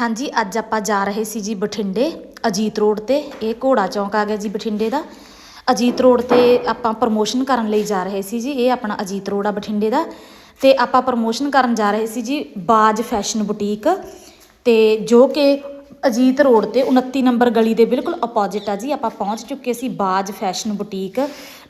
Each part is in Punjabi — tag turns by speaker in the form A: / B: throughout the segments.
A: ਹਾਂਜੀ, ਅੱਜ ਆਪਾਂ ਜਾ ਰਹੇ ਸੀ ਜੀ ਬਠਿੰਡੇ, ਅਜੀਤ ਰੋਡ ਤੇ। ਇਹ ਘੋੜਾ ਚੌਂਕ ਆ ਗਿਆ ਜੀ ਬਠਿੰਡੇ ਦਾ। ਅਜੀਤ ਰੋਡ ਤੇ ਆਪਾਂ ਪ੍ਰਮੋਸ਼ਨ ਕਰਨ ਲਈ ਜਾ ਰਹੇ ਸੀ ਜੀ। ਇਹ ਆਪਣਾ ਅਜੀਤ ਰੋਡ ਆ ਬਠਿੰਡੇ ਦਾ। ਤੇ ਆਪਾਂ ਪ੍ਰਮੋਸ਼ਨ ਕਰਨ ਜਾ ਰਹੇ ਸੀ ਜੀ ਬਾਜ ਫੈਸ਼ਨ ਬੁਟੀਕ ਤੇ ਜੋ ਕਿ ਅਜੀਤ ਰੋਡ ਤੇ 29 ਨੰਬਰ ਗਲੀ ਦੇ ਬਿਲਕੁਲ ਆਪੋਜ਼ਿਟ ਆ ਜੀ। ਆਪਾਂ ਪਹੁੰਚ ਚੁੱਕੇ ਸੀ ਬਾਜ ਫੈਸ਼ਨ ਬੁਟੀਕ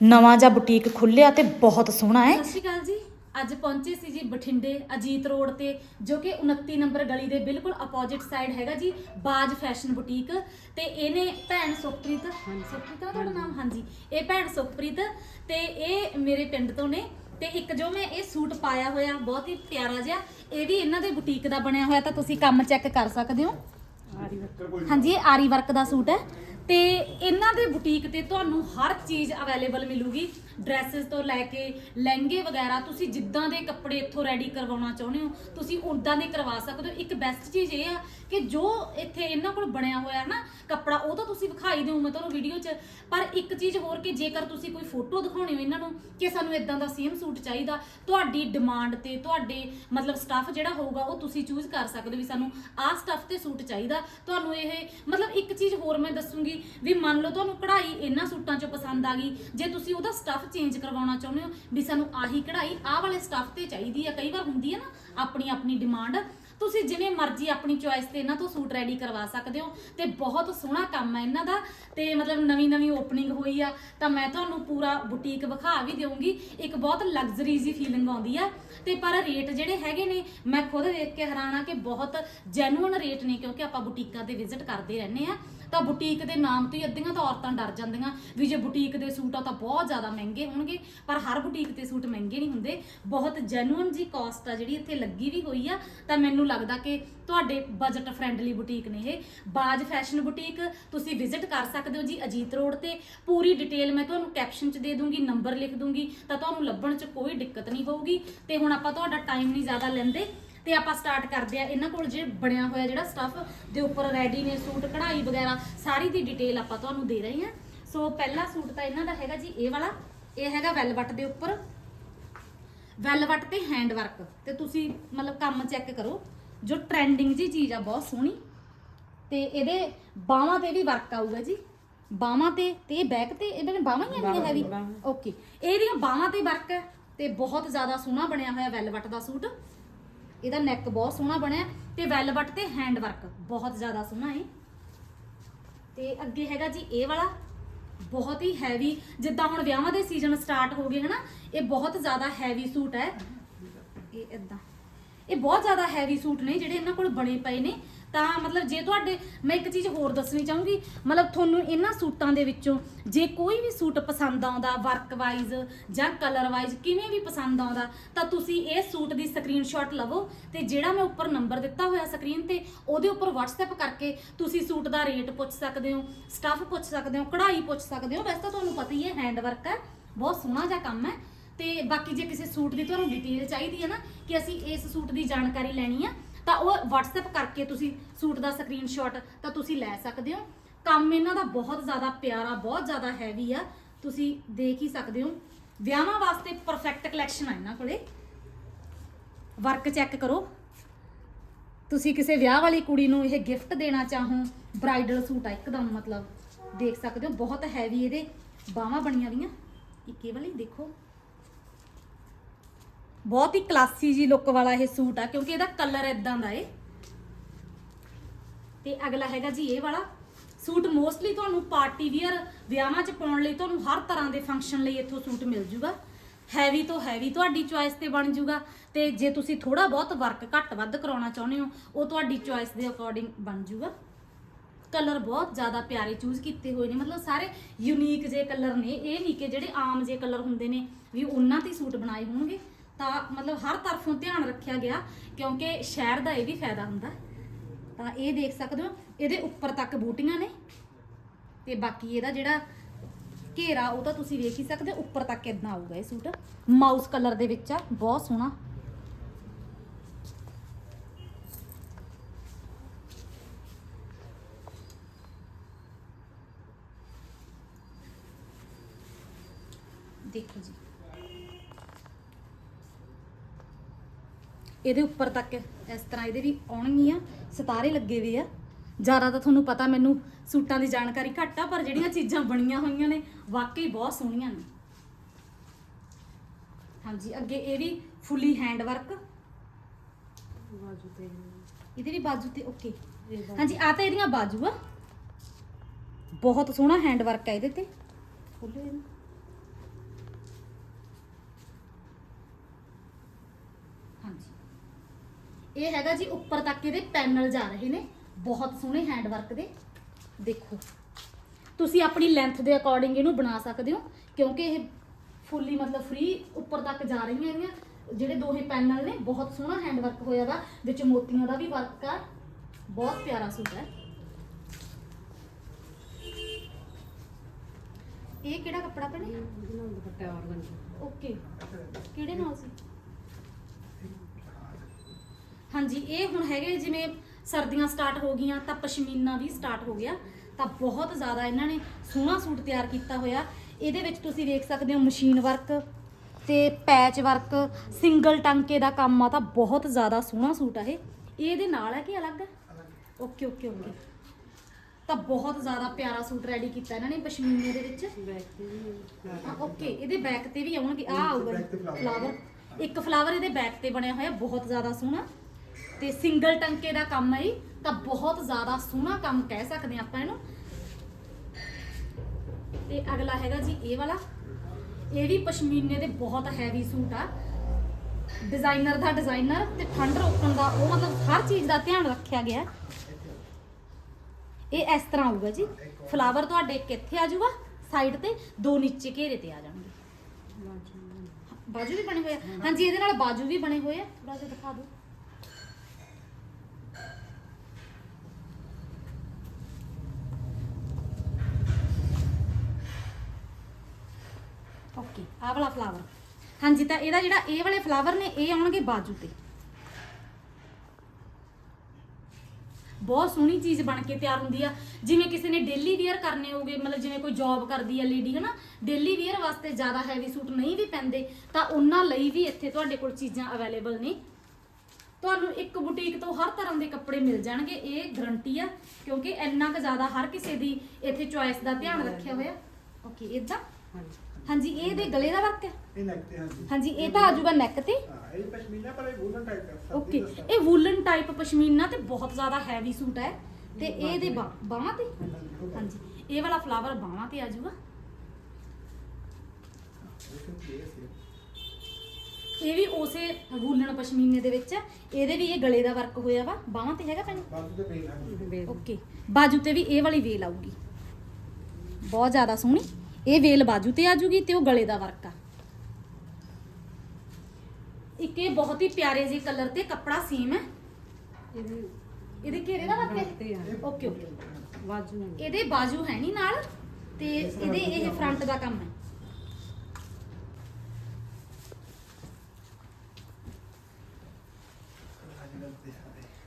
A: ਨਵਾਂ ਜਿਹਾ ਬੁਟੀਕ ਖੁੱਲਿਆ ਤੇ ਬਹੁਤ ਸੋਹਣਾ ਹੈ।
B: ਸਤਿ ਸ਼੍ਰੀ ਅਕਾਲ ਜੀ। ਅੱਜ ਪਹੁੰਚੇ ਸੀ ਜੀ ਬਠਿੰਡੇ ਅਜੀਤ ਰੋਡ ਤੇ, ਜੋ ਕਿ 29 ਨੰਬਰ ਗਲੀ ਦੇ ਬਿਲਕੁਲ ਆਪੋਜ਼ਿਟ ਸਾਈਡ ਹੈਗਾ ਜੀ, ਬਾਜ ਫੈਸ਼ਨ ਬੁਟੀਕ ਤੇ ਇਹਨੇ ਭੈਣ ਸੁਖਪ੍ਰੀਤ ਸੁਖਪ੍ਰੀਤ ਆ ਤੁਹਾਡਾ ਨਾਮ? ਹਾਂਜੀ, ਇਹ ਭੈਣ ਸੁਖਪ੍ਰੀਤ ਤੇ ਇਹ ਮੇਰੇ ਪਿੰਡ ਤੋਂ ਨੇ ਤੇ ਇੱਕ ਜੋ ਮੈਂ ਇਹ ਸੂਟ ਪਾਇਆ ਹੋਇਆ, ਬਹੁਤ ਹੀ ਪਿਆਰਾ ਜਿਹਾ, ਇਹ ਵੀ ਇਹਨਾਂ ਦੇ ਬੁਟੀਕ ਦਾ ਬਣਿਆ ਹੋਇਆ, ਤਾਂ ਤੁਸੀਂ ਕੰਮ ਚੈੱਕ ਕਰ ਸਕਦੇ ਹੋ। ਹਾਂਜੀ ਇਹ ਆਰੀ ਵਰਕ ਦਾ ਸੂਟ ਹੈ ਤੇ ਇਹਨਾਂ ਦੇ ਬੁਟੀਕ ਤੇ ਤੁਹਾਨੂੰ ਹਰ ਚੀਜ਼ ਅਵੇਲੇਬਲ ਮਿਲੂਗੀ। ਡਰੈਸਸ ਤੋਂ ਲੈ ਕੇ ਲਹਿੰਗੇ ਵਗੈਰਾ, ਤੁਸੀਂ ਜਿੱਦਾਂ ਦੇ ਕੱਪੜੇ ਇੱਥੋਂ ਰੈਡੀ ਕਰਵਾਉਣਾ ਚਾਹੁੰਦੇ ਹੋ, ਤੁਸੀਂ ਉਦਾਂ ਦੇ ਕਰਵਾ ਸਕਦੇ ਹੋ। ਇੱਕ ਬੈਸਟ ਚੀਜ਼ ਇਹ ਆ ਕਿ ਜੋ ਇੱਥੇ ਇਹਨਾਂ ਕੋਲ ਬਣਿਆ ਹੋਇਆ ਨਾ ਕੱਪੜਾ, ਉਹ ਤਾਂ ਤੁਸੀਂ ਵਿਖਾਈ ਦਿਓ ਮੈਂ ਤੁਹਾਨੂੰ ਵੀਡੀਓ 'ਚ। ਪਰ ਇੱਕ ਚੀਜ਼ ਹੋਰ ਕਿ ਜੇਕਰ ਤੁਸੀਂ ਕੋਈ ਫੋਟੋ ਦਿਖਾਉਣੀ ਹੋ ਇਹਨਾਂ ਨੂੰ ਕਿ ਸਾਨੂੰ ਇਦਾਂ ਦਾ ਸੇਮ ਸੂਟ ਚਾਹੀਦਾ, ਤੁਹਾਡੀ ਡਿਮਾਂਡ ਤੇ ਤੁਹਾਡੇ ਮਤਲਬ ਸਟਾਫ ਜਿਹੜਾ ਹੋਊਗਾ, ਉਹ ਤੁਸੀਂ ਚੂਜ਼ ਕਰ ਸਕਦੇ ਹੋ ਵੀ ਸਾਨੂੰ ਆਹ ਸਟਾਫ ਤੇ ਸੂਟ ਚਾਹੀਦਾ। ਤੁਹਾਨੂੰ ਇਹ ਮਤਲਬ ਇੱਕ ਚੀਜ਼ ਹੋਰ ਮੈਂ ਦੱਸੂਗੀ ਵੀ ਮੰਨ ਲਓ ਤੁਹਾਨੂੰ ਕਢਾਈ ਇਹਨਾਂ ਸੂਟਾਂ 'ਚੋਂ ਪਸੰਦ ਆ ਗਈ, ਜੇ ਤੁਸੀਂ ਉਹਦਾ ਸਟਾਫ ਚੇਂਜ ਕਰਵਾਉਣਾ ਚਾਹੁੰਦੇ ਹੋ? ਵੀ ਸਾਨੂੰ ਆਹੀ ਕਢਾਈ, ਆਹ ਵਾਲੇ ਸਟਾਫ ਤੇ ਚਾਹੀਦੀ ਆ। ਕਈ ਵਾਰ ਹੁੰਦੀ ਹੈ ਨਾ ਆਪਣੀ ਆਪਣੀ ਡਿਮਾਂਡ ਤੁਸੀਂ ਜਿਵੇਂ ਮਰਜ਼ੀ ਆਪਣੀ ਚੁਆਇਸ ਤੇ ਇਹਨਾਂ ਤੋਂ ਸੂਟ ਰੈਡੀ ਕਰਵਾ ਸਕਦੇ ਹੋ ਤੇ ਬਹੁਤ ਸੋਹਣਾ ਕੰਮ ਹੈ ਇਹਨਾਂ ਦਾ ਤੇ ਮਤਲਬ ਨਵੀਂ ਨਵੀਂ ਓਪਨਿੰਗ ਹੋਈ ਆ, ਤਾਂ ਮੈਂ ਤੁਹਾਨੂੰ ਪੂਰਾ ਬੁਟੀਕ ਵਿਖਾ ਵੀ ਦੇਵਾਂਗੀ। ਇੱਕ ਬਹੁਤ ਲਗਜ਼ਰੀ ਜੀ ਫੀਲਿੰਗ ਆਉਂਦੀ ਆ। ਤੇ ਪਰ ਰੇਟ ਜਿਹੜੇ ਹੈਗੇ ਨੇ, ਮੈਂ ਖੁਦ ਵੇਖ ਕੇ ਹੈਰਾਨ ਆ ਕਿ ਬਹੁਤ ਜੈਨੂਇਨ ਰੇਟ ਨੇ ਕਿਉਂਕਿ ਆਪਾਂ ਬੁਟੀਕਾਂ ਤੇ ਵਿਜ਼ਿਟ ਕਰਦੇ ਰਹਿੰਦੇ ਆ। ਤਾਂ ਬੁਟੀਕ ਦੇ ਨਾਮ ਤੋਂ ਹੀ ਅੱਧੀਆਂ ਤਾਂ ਔਰਤਾਂ ਡਰ ਜਾਂਦੀਆਂ ਵੀ ਜੇ ਬੁਟੀਕ ਦੇ ਸੂਟ ਆ ਤਾਂ ਬਹੁਤ ਜ਼ਿਆਦਾ ਮਹਿੰਗੇ ਹੋਣਗੇ। ਪਰ ਹਰ ਬੁਟੀਕ ਤੇ ਸੂਟ ਮਹਿੰਗੇ ਨਹੀਂ ਹੁੰਦੇ। ਬਹੁਤ ਜੈਨੂਇਨ ਜੀ ਕਾਸਟ ਆ ਜਿਹੜੀ ਇੱਥੇ ਲੱਗੀ ਵੀ ਹੋਈ ਆ, ਤਾਂ ਮੈਨੂੰ ਲੱਗਦਾ ਕਿ ਤੁਹਾਡੇ ਬਜਟ ਫ੍ਰੈਂਡਲੀ ਬੁਟੀਕ ਨੇ ਇਹ। ਬਾਜ ਫੈਸ਼ਨ ਬੁਟੀਕ ਤੁਸੀਂ ਵਿਜ਼ਿਟ ਕਰ ਸਕਦੇ ਹੋ ਜੀ ਅਜੀਤ ਰੋਡ ਤੇ। ਪੂਰੀ ਡਿਟੇਲ ਮੈਂ ਤੁਹਾਨੂੰ ਕੈਪਸ਼ਨ 'ਚ ਦੇ ਦੂੰਗੀ ਨੰਬਰ ਲਿਖ ਦੂੰਗੀ, ਤਾਂ ਤੁਹਾਨੂੰ ਲੱਭਣ 'ਚ ਕੋਈ ਦਿੱਕਤ ਨਹੀਂ ਹੋਊਗੀ। ਤੇ ਹੁਣ ਆਪਾਂ ਤੁਹਾਡਾ ਟਾਈਮ ਨਹੀਂ ਜ਼ਿਆਦਾ ਲੈਂਦੇ। ਤੇ ਆਪਾਂ ਸਟਾਰਟ ਕਰਦੇ ਆ ਇਹਨਾਂ ਕੋਲ ਜੇ ਬਣਿਆ ਹੋਇਆ ਜਿਹੜਾ ਸਟੱਫ ਦੇ ਉੱਪਰ ਰੈਡੀ ਨੇ ਸੂਟ, ਕਢਾਈ ਵਗੈਰਾ, ਸਾਰੀ ਦੀ ਡਿਟੇਲ ਆਪਾਂ ਤੁਹਾਨੂੰ ਦੇ ਰਹੇ ਹਾਂ। ਸੋ ਪਹਿਲਾ ਸੂਟ ਤਾਂ ਇਹਨਾਂ ਦਾ ਹੈਗਾ ਜੀ ਇਹ ਵਾਲਾ। ਇਹ ਹੈਗਾ ਵੈਲਵਟ ਦੇ ਉੱਪਰ। ਵੈਲਵਟ ਤੇ ਹੈਂਡ ਵਰਕ ਤੇ ਤੁਸੀਂ ਮਤਲਬ ਕੰਮ ਚੈੱਕ ਕਰੋ। ਜੋ ਟ੍ਰੈਂਡਿੰਗ ਜੀ ਚੀਜ਼ ਆ ਬਹੁਤ ਸੋਹਣੀ। ਤੇ ਇਹਦੇ ਬਾਹਾਂ ਤੇ ਵੀ ਵਰਕ ਆਊਗਾ ਜੀ। ਬਾਹਾਂ ਤੇ ਤੇ ਬੈਕ ਤੇ ਇਹਨਾਂ ਨੇ ਬਾਹਾਂ ਹੀ ਆਉਂਦੀਆਂ ਹੈਵੀ ਓਕੇ ਇਹਦੀਆਂ ਬਾਹਾਂ ਤੇ ਵਰਕ ਹੈ ਤੇ ਬਹੁਤ ਜ਼ਿਆਦਾ ਸੋਹਣਾ ਬਣਿਆ ਹੋਇਆ ਵੈਲਵਟ ਦਾ ਸੂਟ। ਇਹਦਾ ਨੈਕ ਬਹੁਤ ਸੋਹਣਾ ਬਣਿਆ ਤੇ ਵੈਲਵਟ ਤੇ ਹੈਂਡ ਵਰਕ ਬਹੁਤ ਜ਼ਿਆਦਾ ਸੋਹਣਾ ਹੈ ਤੇ ਅੱਗੇ ਹੈਗਾ ਜੀ ਇਹ ਵਾਲਾ। ਬਹੁਤ ਹੀ ਹੈਵੀ ਜਿੱਦਾਂ ਹੁਣ ਵਿਆਹਾਂ ਦੇ ਸੀਜ਼ਨ ਸਟਾਰਟ ਹੋ ਗਏ ਹਨਾ ਇਹ ਬਹੁਤ ਜ਼ਿਆਦਾ ਹੈਵੀ ਸੂਟ ਹੈ ਇਹ ਇਦਾਂ ਇਹ ਬਹੁਤ ਜ਼ਿਆਦਾ ਹੈਵੀ ਸੂਟ ਨੇ ਜਿਹੜੇ ਇਹਨਾਂ ਕੋਲ ਬਣੇ ਪਏ ਨੇ। ਤਾਂ ਮਤਲਬ ਜੇ ਤੁਹਾਡੇ, ਮੈਂ ਇੱਕ ਚੀਜ਼ ਹੋਰ ਦੱਸਣੀ ਚਾਹੂੰਗੀ, ਮਤਲਬ ਤੁਹਾਨੂੰ ਇਹਨਾਂ ਸੂਟਾਂ ਦੇ ਵਿੱਚੋਂ ਜੇ ਕੋਈ ਵੀ ਸੂਟ ਪਸੰਦ ਆਉਂਦਾ ਵਰਕ ਵਾਈਜ਼ ਜਾਂ ਕਲਰ ਵਾਈਜ਼ ਕਿਵੇਂ ਵੀ ਪਸੰਦ ਆਉਂਦਾ, ਤਾਂ ਤੁਸੀਂ ਇਹ ਸੂਟ ਦੀ ਸਕਰੀਨਸ਼ਾਟ ਲਵੋ ਤੇ ਜਿਹੜਾ ਮੈਂ ਉੱਪਰ ਨੰਬਰ ਦਿੱਤਾ ਹੋਇਆ ਸਕਰੀਨ ਤੇ, ਉਹਦੇ ਉੱਪਰ WhatsApp ਕਰਕੇ ਤੁਸੀਂ ਸੂਟ ਦਾ ਰੇਟ ਪੁੱਛ ਸਕਦੇ ਹੋ ਸਟੱਫ ਪੁੱਛ ਸਕਦੇ ਹੋ, ਕਢਾਈ ਪੁੱਛ ਸਕਦੇ ਹੋ। ਵੈਸੇ ਤਾਂ ਤੁਹਾਨੂੰ ਪਤਾ ਹੀ ਹੈ ਹੈਂਡ ਵਰਕ ਹੈ, ਬਹੁਤ ਸੋਹਣਾ ਜਿਹਾ ਕੰਮ ਹੈ। ਤੇ ਬਾਕੀ ਜੇ ਕਿਸੇ ਸੂਟ ਦੀ ਤੁਹਾਨੂੰ ਡਿਟੇਲ ਚਾਹੀਦੀ ਹੈ ਨਾ ਕਿ ਅਸੀਂ ਇਸ ਸੂਟ ਦੀ ਜਾਣਕਾਰੀ ਲੈਣੀ ਆ, ਤਾਂ ਉਹ WhatsApp ਕਰਕੇ ਤੁਸੀਂ ਸੂਟ ਦਾ ਸਕਰੀਨਸ਼ਾਟ ਤਾਂ ਤੁਸੀਂ ਲੈ ਸਕਦੇ ਹੋ। ਕੰਮ ਇਹਨਾਂ ਦਾ ਬਹੁਤ ਜ਼ਿਆਦਾ ਪਿਆਰਾ, ਬਹੁਤ ਜ਼ਿਆਦਾ ਹੈਵੀ ਆ। ਤੁਸੀਂ ਦੇਖ ਹੀ ਸਕਦੇ ਹੋ। ਵਿਆਹਾਂ ਵਾਸਤੇ ਪਰਫੈਕਟ ਕਲੈਕਸ਼ਨ ਆ ਇਹਨਾਂ ਕੋਲੇ। ਵਰਕ ਚੈੱਕ ਕਰੋ। ਤੁਸੀਂ ਕਿਸੇ ਵਿਆਹ ਵਾਲੀ ਕੁੜੀ ਨੂੰ ਇਹ ਗਿਫਟ ਦੇਣਾ ਚਾਹੋ ਬ੍ਰਾਈਡਲ ਸੂਟ ਆ ਇੱਕਦਮ ਮਤਲਬ। ਦੇਖ ਸਕਦੇ ਹੋ, ਬਹੁਤ ਹੈਵੀ ਇਹਦੇ। ਬਾਹਾਂ ਬਣੀਆਂ ਵੀਆਂ ਇੱਕੇ ਵਾਲੀ ਦੇਖੋ। ਬਹੁਤ ਹੀ ਕਲਾਸੀ ਜੀ ਲੁੱਕ ਵਾਲਾ ਇਹ ਸੂਟ ਆ, ਕਿਉਂਕਿ ਇਹਦਾ ਕਲਰ ਇਦਾਂ ਦਾ ਏ। ਤੇ ਅਗਲਾ ਹੈਗਾ ਜੀ ਇਹ ਵਾਲਾ। ਸੂਟ ਮੋਸਟਲੀ ਤੁਹਾਨੂੰ ਪਾਰਟੀ ਵੀਅਰ ਵਿਆਹਾਂ 'ਚ ਪਾਉਣ ਲਈ ਤੁਹਾਨੂੰ ਹਰ ਤਰ੍ਹਾਂ ਦੇ ਫੰਕਸ਼ਨ ਲਈ ਇੱਥੋਂ ਸੂਟ ਮਿਲ ਜੂਗਾ। ਹੈਵੀ ਤੋਂ ਹੈਵੀ ਤੁਹਾਡੀ ਚੁਆਇਸ ਤੇ ਬਣ ਜੂਗਾ। ਤੇ ਜੇ ਤੁਸੀਂ ਥੋੜਾ ਬਹੁਤ ਵਰਕ ਘੱਟ ਵੱਧ ਕਰਾਉਣਾ ਚਾਹੁੰਦੇ ਹੋ, ਉਹ ਤੁਹਾਡੀ ਚੁਆਇਸ ਦੇ ਅਕੋਰਡਿੰਗ ਬਣ ਜੂਗਾ। ਕਲਰ ਬਹੁਤ ਜ਼ਿਆਦਾ ਪਿਆਰੇ ਚੂਜ਼ ਕੀਤੇ ਹੋਏ ਨੇ। ਮਤਲਬ ਸਾਰੇ ਯੂਨੀਕ ਜੇ ਕਲਰ ਨੇ, ਇਹ ਨਹੀਂ ਕਿ ਜਿਹੜੇ ਆਮ ਜੇ ਕਲਰ ਹੁੰਦੇ ਨੇ, ਵੀ ਉਹਨਾਂ ਤੇ ਸੂਟ ਬਣਾਏ ਹੋਣਗੇ। ਤਾਂ ਮਤਲਬ ਹਰ ਤਰਫੋਂ ਧਿਆਨ ਰੱਖਿਆ ਗਿਆ ਕਿਉਂਕਿ ਸ਼ਹਿਰ ਦਾ ਇਹ ਵੀ ਫਾਇਦਾ ਹੁੰਦਾ ਤਾਂ ਇਹ ਦੇਖ ਸਕਦੇ ਹੋ ਇਹਦੇ ਉੱਪਰ ਤੱਕ ਬੂਟੀਆਂ ਨੇ ਤੇ ਬਾਕੀ ਇਹਦਾ ਜਿਹੜਾ ਘੇਰਾ ਉਹ ਤਾਂ ਤੁਸੀਂ ਵੇਖ ਹੀ ਸਕਦੇ ਹੋ, ਉੱਪਰ ਤੱਕ ਇਦਾਂ ਆਊਗਾ ਇਹ ਸੂਟ। ਮਾਊਸ ਕਲਰ ਦੇ ਵਿੱਚ ਆ ਬਹੁਤ ਸੋਹਣਾ। ਦੇਖੋ ਜੀ। ਇਹਦੇ ਉੱਪਰ ਤੱਕ ਇਸ ਤਰ੍ਹਾਂ ਇਹਦੇ ਵੀ ਆਉਣਗੀਆਂ, ਸਿਤਾਰੇ ਲੱਗੇ ਹੋਏ ਆ। ਜ਼ਿਆਦਾ ਤਾਂ ਤੁਹਾਨੂੰ ਪਤਾ ਮੈਨੂੰ ਸੂਟਾਂ ਦੀ ਜਾਣਕਾਰੀ ਘੱਟ ਆ, ਪਰ ਜਿਹੜੀਆਂ ਚੀਜ਼ਾਂ ਬਣੀਆਂ ਹੋਈਆਂ ਨੇ, ਵਾਕਈ ਬਹੁਤ ਸੋਹਣੀਆਂ ਨੇ। ਹਾਂਜੀ, ਅੱਗੇ ਇਹ ਵੀ ਫੁੱਲੀ ਹੈਂਡ ਵਰਕ
C: ਬਾਜੂ ਤੇ
B: ਇਹਦੇ ਵੀ ਬਾਜੂ ਤੇ, ਓਕੇ। ਹਾਂਜੀ ਆ ਤਾਂ ਇਹਦੀਆਂ ਬਾਜੂ ਆ। ਬਹੁਤ ਸੋਹਣਾ ਹੈਂਡ ਵਰਕ ਹੈ ਇਹਦੇ ਤੇ। ਖੋਲੋ ਇਹਨੂੰ ਇਹ ਹੈਗਾ ਜੀ ਉੱਪਰ ਤੱਕ ਇਹਦੇ ਪੈਨਲ ਜਾ ਰਹੇ ਨੇ। ਬਹੁਤ ਸੋਹਣੇ ਹੈਂਡ ਵਰਕ ਦੇ। ਦੇਖੋ। ਤੁਸੀਂ ਆਪਣੀ ਲੈਂਥ ਦੇ ਅਕੋਰਡਿੰਗ ਇਹਨੂੰ ਬਣਾ ਸਕਦੇ ਹੋ ਕਿਉਂਕਿ ਇਹ ਫੁੱਲੀ ਮਤਲਬ ਫ੍ਰੀ ਉੱਪਰ ਤੱਕ ਜਾ ਰਹੀਆਂ ਇਹਦੀਆਂ। ਜਿਹੜੇ ਦੋਹੇ ਪੈਨਲ ਨੇ ਬਹੁਤ ਸੋਹਣਾ ਹੈਂਡ ਵਰਕ ਹੋਇਆ ਵਾ। ਵਿੱਚ ਮੋਤੀਆਂ ਦਾ ਵੀ ਵਰਕ ਆ। ਬਹੁਤ ਪਿਆਰਾ ਸੂਟ ਹੈ। ਇਹ ਕਿਹੜਾ ਕੱਪੜਾ ਪੈਣੇ
C: ਦੁਪੱਟਾ ਔਰਗੰਜ਼ਾ
B: ਓਕੇ ਕਿਹੜੇ ਨਾਲ ਸੀ? ਹਾਂਜੀ ਇਹ ਹੁਣ ਹੈਗੇ ਜਿਵੇਂ ਸਰਦੀਆਂ ਸਟਾਰਟ ਹੋ ਗਈਆਂ ਤਾਂ ਪਸ਼ਮੀਨਾ ਵੀ ਸਟਾਰਟ ਹੋ ਗਿਆ। ਤਾਂ ਬਹੁਤ ਜ਼ਿਆਦਾ ਇਹਨਾਂ ਨੇ ਸੋਹਣਾ ਸੂਟ ਤਿਆਰ ਕੀਤਾ ਹੋਇਆ। ਇਹਦੇ ਵਿੱਚ ਤੁਸੀਂ ਵੇਖ ਸਕਦੇ ਹੋ ਮਸ਼ੀਨ ਵਰਕ ਤੇ ਪੈਚ ਵਰਕ ਸਿੰਗਲ ਟਾਂਕੇ ਦਾ ਕੰਮ ਆ ਤਾਂ ਬਹੁਤ ਜ਼ਿਆਦਾ ਸੋਹਣਾ ਸੂਟ ਆ ਇਹ। ਇਹ ਇਹਦੇ ਨਾਲ ਹੈ ਕਿ ਅਲੱਗ? ਹੈ ਓਕੇ ਓਕੇ ਓਕੇ ਤਾਂ ਬਹੁਤ ਜ਼ਿਆਦਾ ਪਿਆਰਾ ਸੂਟ ਰੈਡੀ ਕੀਤਾ ਇਹਨਾਂ ਨੇ ਪਸ਼ਮੀਨੇ ਦੇ ਵਿੱਚ।
C: ਬੈਕ
B: ਓਕੇ ਇਹਦੇ ਬੈਕ ਤੇ ਵੀ ਆਉਣਗੇ। ਆ ਆਊਗਾ ਫਲਾਵਰ ਇੱਕ ਫਲਾਵਰ ਇਹਦੇ ਬੈਕ ਤੇ ਬਣਿਆ ਹੋਇਆ ਬਹੁਤ ਜ਼ਿਆਦਾ ਸੋਹਣਾ। ਤੇ ਸਿੰਗਲ ਟੰਕੇ ਦਾ ਕੰਮ ਹੈ ਇਹ, ਤਾਂ ਬਹੁਤ ਜ਼ਿਆਦਾ ਸੋਹਣਾ ਕੰਮ ਕਹਿ ਸਕਦੇ ਹਾਂ ਆਪਾਂ ਇਹਨੂੰ। ਤੇ ਅਗਲਾ ਹੈਗਾ ਜੀ ਇਹ ਵਾਲਾ। ਇਹ ਵੀ ਪਸ਼ਮੀਨੇ ਦੇ ਬਹੁਤ ਹੈਵੀ ਸੂਟ ਆ। ਡਿਜ਼ਾਈਨਰ ਦਾ ਡਿਜ਼ਾਈਨਰ ਤੇ ਠੰਡ ਰੋਕਣ ਦਾ ਉਹ ਮਤਲਬ ਹਰ ਚੀਜ਼ ਦਾ ਧਿਆਨ ਰੱਖਿਆ ਗਿਆ। ਇਹ ਇਸ ਤਰ੍ਹਾਂ ਆਊਗਾ ਜੀ। ਫਲਾਵਰ ਤੁਹਾਡੇ ਇੱਕ ਇੱਥੇ ਆ ਜਾਊਗਾ ਸਾਈਡ ਤੇ ਦੋ ਨੀਚੇ ਘੇਰੇ ਤੇ ਆ ਜਾਣਗੇ।
C: ਬਾਜੂ
B: ਬਾਜੂ ਵੀ ਬਣੇ ਹੋਏ ਆ। ਹਾਂਜੀ ਇਹਦੇ ਨਾਲ ਬਾਜੂ ਵੀ ਬਣੇ ਹੋਏ ਆ। ਥੋੜਾ ਜਿਹਾ ਦਿਖਾ ਦਿਓ। ਓਕੇ, ਆਹ ਵਾਲਾ ਫਲਾਵਰ ਹਾਂਜੀ, ਤਾਂ ਇਹਦਾ ਜਿਹੜਾ ਇਹ ਵਾਲੇ ਫਲਾਵਰ ਨੇ, ਇਹ ਆਉਣਗੇ ਬਾਜੂ ਤੇ। ਬਹੁਤ ਸੋਹਣੀ ਚੀਜ਼ ਬਣ ਕੇ ਤਿਆਰ ਹੁੰਦੀ ਆ। ਜਿਵੇਂ ਕਿਸੇ ਨੇ ਡੇਲੀ ਵੇਅਰ ਕਰਨੇ ਹੋਗੇ ਮਤਲਬ ਜਿਵੇਂ ਕੋਈ ਜੌਬ ਕਰਦੀ ਆ ਲੇਡੀ ਹਨਾ? ਡੇਲੀ ਵੇਅਰ ਵਾਸਤੇ ਜ਼ਿਆਦਾ ਹੈਵੀ ਸੂਟ ਨਹੀਂ ਵੀ ਪੈਂਦੇ ਤਾਂ ਉਹਨਾਂ ਲਈ ਵੀ ਇੱਥੇ ਤੁਹਾਡੇ ਕੋਲ ਚੀਜ਼ਾਂ ਅਵੇਲੇਬਲ ਨੇ। ਤੁਹਾਨੂੰ ਇੱਕ ਬੁਟੀਕ ਤੋਂ ਹਰ ਤਰ੍ਹਾਂ ਦੇ ਕੱਪੜੇ ਮਿਲ ਜਾਣਗੇ, ਇਹ ਗਰੰਟੀ ਆ, ਕਿਉਂਕਿ ਇੰਨਾ ਕੁ ਜ਼ਿਆਦਾ ਹਰ ਕਿਸੇ ਦੀ ਇੱਥੇ ਚੁਆਇਸ ਦਾ ਧਿਆਨ ਰੱਖਿਆ ਹੋਇਆ। ਓਕੇ, ਇਦਾਂ।
C: ਹਾਂਜੀ
B: ਹਾਂਜੀ ਇਹ ਦੇ ਗਲੇ ਦਾ ਵਰਕ ਹੈ?
D: ਇਹ ਨੈਕ ਤੇ ਹਾਂਜੀ।
B: ਹਾਂਜੀ ਇਹ ਤਾਂ ਆਜੂਗਾ ਨੈਕ ਤੇ।
D: ਹਾਂ ਇਹ ਪਸ਼ਮੀਨਾ ਪਰ ਇਹ ਵੂਲਨ ਟਾਈਪ ਦਾ ਸਰਦੀ
B: ਓਕੇ
D: ਦਾ।
B: ਇਹ ਵੂਲਨ ਟਾਈਪ ਪਸ਼ਮੀਨਾ ਤੇ ਬਹੁਤ ਜ਼ਿਆਦਾ ਹੈਵੀ ਸੂਟ ਹੈ। ਤੇ ਇਹਦੇ ਬਾਹਾਂ ਤੇ? ਹਾਂਜੀ ਇਹ ਵਾਲਾ ਫਲਾਵਰ ਬਾਹਾਂ ਤੇ ਆਜੂਗਾ ਇਹ ਵੀ ਉਸੇ ਵੂਲਨ ਪਸ਼ਮੀਨੇ ਦੇ ਵਿੱਚ ਹੈ। ਇਹਦੇ ਵੀ ਇਹ ਗਲੇ ਦਾ ਵਰਕ ਹੋਇਆ ਵਾ। ਬਾਹਾਂ ਤੇ ਹੈਗਾ
C: ਬੇਸ
B: ਓਕੇ ਬਾਜੂ ਤੇ ਵੀ ਇਹ ਵਾਲੀ ਵੇਲ ਆਊਗੀ। ਬਹੁਤ ਜ਼ਿਆਦਾ ਸੋਹਣੀ। ਇਹ ਵੇਲ ਬਾਜੂ ਤੇ ਆਜੂਗੀ ਤੇ ਉਹ ਗਲੇ ਦਾ ਵਰਕ ਆ। ਇੱਕ ਇਹ ਬਹੁਤ ਹੀ ਪਿਆਰੇ ਜਿਹੇ ਕਲਰ ਤੇ ਕੱਪੜਾ ਸੇਮ ਹੈ।
C: ਇਹਦੇ
B: ਘੇਰੇ ਦਾ ਵਰਕ ਹੈ? ਓਕੇ ਓਕੇ
C: ਬਾਜੂ
B: ਇਹਦੇ ਬਾਜੂ ਹੈ ਨਹੀਂ ਨਾਲ ਤੇ ਇਹਦੇ ਇਹ ਫਰੰਟ ਦਾ ਕੰਮ ਹੈ।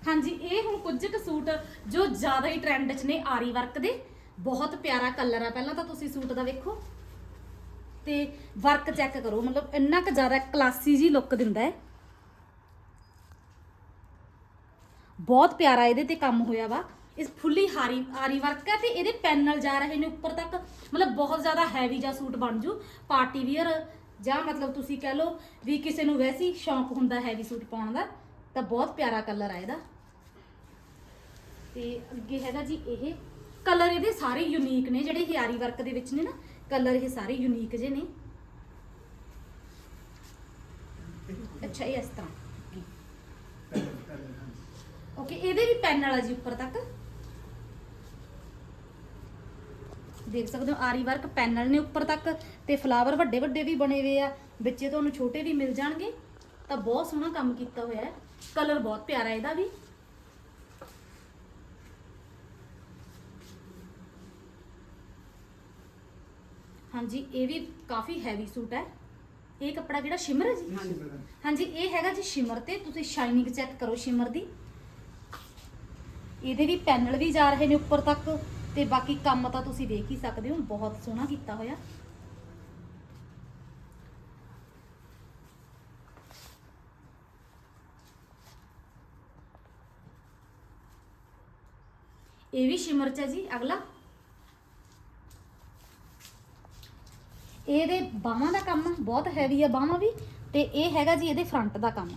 B: ਹਾਂਜੀ ਇਹ ਹੁਣ ਕੁਝ ਕੁ ਸੂਟ ਜੋ ਜ਼ਿਆਦਾ ਹੀ ਟ੍ਰੈਂਡ 'ਚ ਨੇ ਆਰੀ ਵਰਕ ਦੇ। ਬਹੁਤ ਪਿਆਰਾ ਕਲਰ ਆ। ਪਹਿਲਾਂ ਤਾਂ ਤੁਸੀਂ ਸੂਟ ਦਾ ਵੇਖੋ। ਤੇ ਵਰਕ ਚੈੱਕ ਕਰੋ। ਮਤਲਬ ਇੰਨਾ ਕੁ ਜ਼ਿਆਦਾ ਕਲਾਸੀ ਜੀ ਲੁੱਕ ਦਿੰਦਾ ਹੈ। ਬਹੁਤ ਪਿਆਰਾ ਇਹਦੇ ਤੇ ਕੰਮ ਹੋਇਆ ਵਾ। ਇਸ ਫੁੱਲੀ ਹਾਰੀ, ਆਰੀ ਵਰਕ ਹੈ ਤੇ ਇਹਦੇ ਪੈਨਲ ਜਾ ਰਹੇ ਨੇ ਉੱਪਰ ਤੱਕ। ਮਤਲਬ ਬਹੁਤ ਜ਼ਿਆਦਾ ਹੈਵੀ ਜਿਹਾ ਸੂਟ ਬਣ ਜੂ। ਪਾਰਟੀ ਵੀਅਰ ਜਾਂ ਮਤਲਬ ਤੁਸੀਂ ਕਹਿ ਲਓ ਵੀ ਕਿਸੇ ਨੂੰ ਵੈਸੀ ਸ਼ੌਂਕ ਹੁੰਦਾ ਹੈਵੀ ਸੂਟ ਪਾਉਣ ਦਾ, ਤਾਂ ਬਹੁਤ ਪਿਆਰਾ ਕਲਰ ਆ ਇਹਦਾ। ਤੇ ਅੱਗੇ ਹੈਗਾ ਜੀ ਇਹ। ਕਲਰ ਇਹਦੇ ਸਾਰੇ ਯੂਨੀਕ ਨੇ, ਜਿਹੜੇ ਹਿਆਰੀ ਵਰਕ ਦੇ ਵਿੱਚ ਨੇ ਨਾ, ਕਲਰ ਇਹ ਸਾਰੇ ਯੂਨੀਕ ਜੇ ਨੇ। ਅੱਛਾ, ਇਹ ਇਸ ਤਰ੍ਹਾਂ। ਓਕੇ ਇਹਦੇ ਵੀ ਪੈਨ ਵਾਲਾ ਜੀ ਉੱਪਰ ਤੱਕ। ਦੇਖ ਸਕਦੇ ਹੋ, ਆਰੀ ਵਰਕ ਪੈਨਲ ਨੇ ਉੱਪਰ ਤੱਕ ਤੇ ਫਲਾਵਰ ਵੱਡੇ ਵੱਡੇ ਵੀ ਬਣੇ ਹੋਏ ਆ। ਵਿੱਚੇ ਤੁਹਾਨੂੰ ਛੋਟੇ ਵੀ ਮਿਲ ਜਾਣਗੇ। ਤਾਂ ਬਹੁਤ ਸੋਹਣਾ ਕੰਮ ਕੀਤਾ ਹੋਇਆ ਹੈ। ਕਲਰ ਬਹੁਤ ਪਿਆਰਾ ਇਹਦਾ ਵੀ। ਹਾਂਜੀ ਇਹ ਵੀ ਕਾਫੀ ਹੈਵੀ ਸੂਟ ਹੈ। ਇਹ ਕੱਪੜਾ ਜਿਹੜਾ ਸ਼ਿਮਰ ਹੈ ਜੀ? ਹਾਂਜੀ ਹਾਂਜੀ ਇਹ ਹੈਗਾ ਜੀ ਸ਼ਿਮਰ ਤੇ। ਤੁਸੀਂ ਸ਼ਾਈਨਿੰਗ ਚੈੱਕ ਕਰੋ ਸ਼ਿਮਰ ਦੀ। ਇਹਦੇ ਵੀ ਪੈਨਲ ਵੀ ਜਾ ਰਹੇ ਨੇ ਉੱਪਰ ਤੱਕ ਤੇ ਬਾਕੀ ਕੰਮ ਤਾਂ ਤੁਸੀਂ ਦੇਖ ਹੀ ਸਕਦੇ ਹੋ। ਬਹੁਤ ਸੋਹਣਾ ਕੀਤਾ ਹੋਇਆ। ਇਹ ਵੀ ਸ਼ਿਮਰ ਚ ਹੈ ਜੀ। ਅਗਲਾ। ਇਹਦੇ ਬਾਹਾਂ ਦਾ ਕੰਮ ਬਹੁਤ ਹੈਵੀ ਆ ਬਾਹਾਂ ਵੀ ਤੇ ਇਹ ਹੈਗਾ ਜੀ ਇਹਦੇ ਫਰੰਟ ਦਾ ਕੰਮ।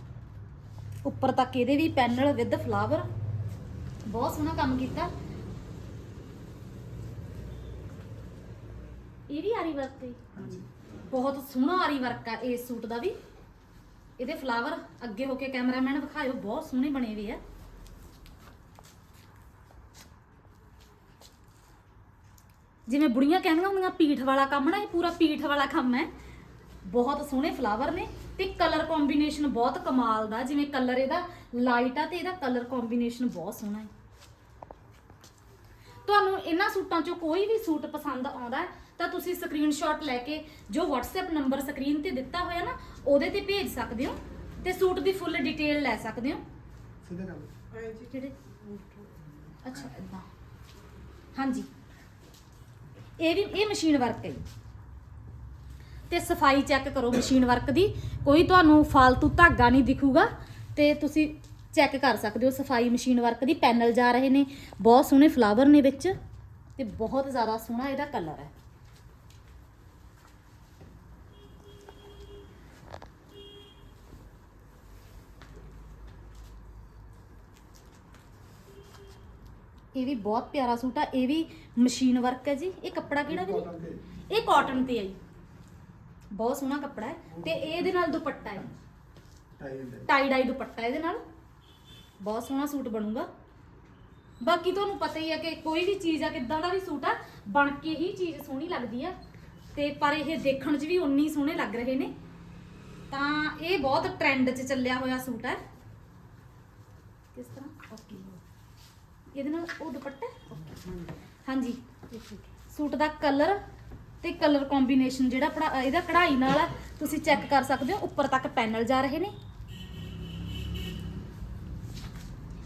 B: ਉੱਪਰ ਤੱਕ ਇਹਦੇ ਵੀ ਪੈਨਲ ਵਿਦ ਫਲਾਵਰ ਬਹੁਤ ਸੋਹਣਾ ਕੰਮ ਕੀਤਾ। ਇਹ ਵੀ ਆਰੀ ਵਰਕ ਤੇ ਬਹੁਤ ਸੋਹਣਾ ਆਰੀ ਵਰਕ ਆ ਇਸ ਸੂਟ ਦਾ ਵੀ। ਇਹਦੇ ਫਲਾਵਰ ਅੱਗੇ ਹੋ ਕੇ ਕੈਮਰਾਮੈਨ ਵਿਖਾਇਓ ਬਹੁਤ ਸੋਹਣੇ ਬਣੇ ਹੋਏ ਆ। ਜਿਵੇਂ ਬੁੜੀਆਂ ਕਹਿੰਦੀਆਂ ਹੁੰਦੀਆਂ ਪੀਠ ਵਾਲਾ ਕੰਮ ਨਾ ਇਹ ਪੂਰਾ ਪੀਠ ਵਾਲਾ ਕੰਮ ਹੈ। ਬਹੁਤ ਸੋਹਣੇ ਫਲਾਵਰ ਨੇ ਤੇ ਕਲਰ ਕੰਬੀਨੇਸ਼ਨ ਬਹੁਤ ਕਮਾਲ ਦਾ ਜਿਵੇਂ ਕਲਰ ਇਹਦਾ ਲਾਈਟ ਆ ਤੇ ਇਹਦਾ ਕਲਰ ਕੰਬੀਨੇਸ਼ਨ ਬਹੁਤ ਸੋਹਣਾ ਹੈ। ਤੁਹਾਨੂੰ ਇਹਨਾਂ ਸੂਟਾਂ ਚੋਂ ਕੋਈ ਵੀ ਸੂਟ ਪਸੰਦ ਆਉਂਦਾ ਹੈ ਤਾਂ ਤੁਸੀਂ ਸਕਰੀਨਸ਼ਾਟ ਲੈ ਕੇ ਜੋ WhatsApp ਨੰਬਰ ਸਕਰੀਨ ਤੇ ਦਿੱਤਾ ਹੋਇਆ ਨਾ ਉਹਦੇ ਤੇ ਭੇਜ ਸਕਦੇ ਹੋ ਤੇ ਸੂਟ ਦੀ ਫੁੱਲ ਡਿਟੇਲ ਲੈ ਸਕਦੇ ਹੋ।
D: ਸਿੱਧੇ ਕਰ
B: ਜਿਹੜੇ ਅੱਛਾ ਇਦਾਂ ਹਾਂਜੀ। ਇਹ ਵੀ, ਇਹ ਮਸ਼ੀਨ ਵਰਕ ਹੈ ਜੀ। ਤੇ ਸਫ਼ਾਈ ਚੈੱਕ ਕਰੋ ਮਸ਼ੀਨ ਵਰਕ ਦੀ। ਕੋਈ ਤੁਹਾਨੂੰ ਫਾਲਤੂ ਧਾਗਾ ਨਹੀਂ ਦਿਖੂਗਾ ਤੇ ਤੁਸੀਂ ਚੈੱਕ ਕਰ ਸਕਦੇ ਹੋ ਸਫ਼ਾਈ ਮਸ਼ੀਨ ਵਰਕ ਦੀ। ਪੈਨਲ ਜਾ ਰਹੇ ਨੇ, ਬਹੁਤ ਸੋਹਣੇ ਫਲਾਵਰ ਨੇ ਵਿੱਚ ਤੇ ਬਹੁਤ ਜ਼ਿਆਦਾ ਸੋਹਣਾ ਇਹਦਾ ਕਲਰ ਹੈ। ਇਹ ਵੀ ਬਹੁਤ ਪਿਆਰਾ ਸੂਟ ਆ ਇਹ ਵੀ ਮਸ਼ੀਨ ਵਰਕ ਹੈ ਜੀ। ਇਹ ਕੱਪੜਾ ਕਿਹੜਾ ਵੀ ਇਹ ਕਾਟਨ ਤੇ ਹੈ ਜੀ। ਬਹੁਤ ਸੋਹਣਾ ਕੱਪੜਾ ਹੈ। ਤੇ ਇਹਦੇ ਨਾਲ ਦੁਪੱਟਾ ਹੈ।
D: ਟਾਈ
B: ਡਾਈ ਦੁਪੱਟਾ ਇਹਦੇ ਨਾਲ। ਬਹੁਤ ਸੋਹਣਾ ਸੂਟ ਬਣੂਗਾ। ਬਾਕੀ ਤੁਹਾਨੂੰ ਪਤਾ ਹੀ ਹੈ ਕਿ ਕੋਈ ਵੀ ਚੀਜ਼ ਆ ਕਿੱਦਾਂ ਦਾ ਵੀ ਸੂਟ ਆ ਬਣ ਕੇ ਹੀ ਚੀਜ਼ ਸੋਹਣੀ ਲੱਗਦੀ ਆ। ਤੇ ਪਰ ਇਹ ਦੇਖਣ 'ਚ ਵੀ ਉਨੀ ਸੋਹਣੇ ਲੱਗ ਰਹੇ ਨੇ। ਤਾਂ ਇਹ ਬਹੁਤ ਟ੍ਰੈਂਡ 'ਚ ਚੱਲਿਆ ਹੋਇਆ ਸੂਟ ਹੈ। ਕਿਸ ਤਰ੍ਹਾਂ? ਇਹਦੇ ਨਾਲ ਉਹ ਦੁਪੱਟਾ. ਹਾਂਜੀ। ਸੂਟ ਦਾ ਕਲਰ ਤੇ ਕਲਰ ਕੰਬੀਨੇਸ਼ਨ ਜਿਹੜਾ ਇਹਦਾ ਕਢਾਈ ਨਾਲ ਤੁਸੀਂ ਚੈੱਕ ਕਰ ਸਕਦੇ ਹੋ ਉੱਪਰ ਤੱਕ ਪੈਨਲ ਜਾ ਰਹੇ ਨੇ।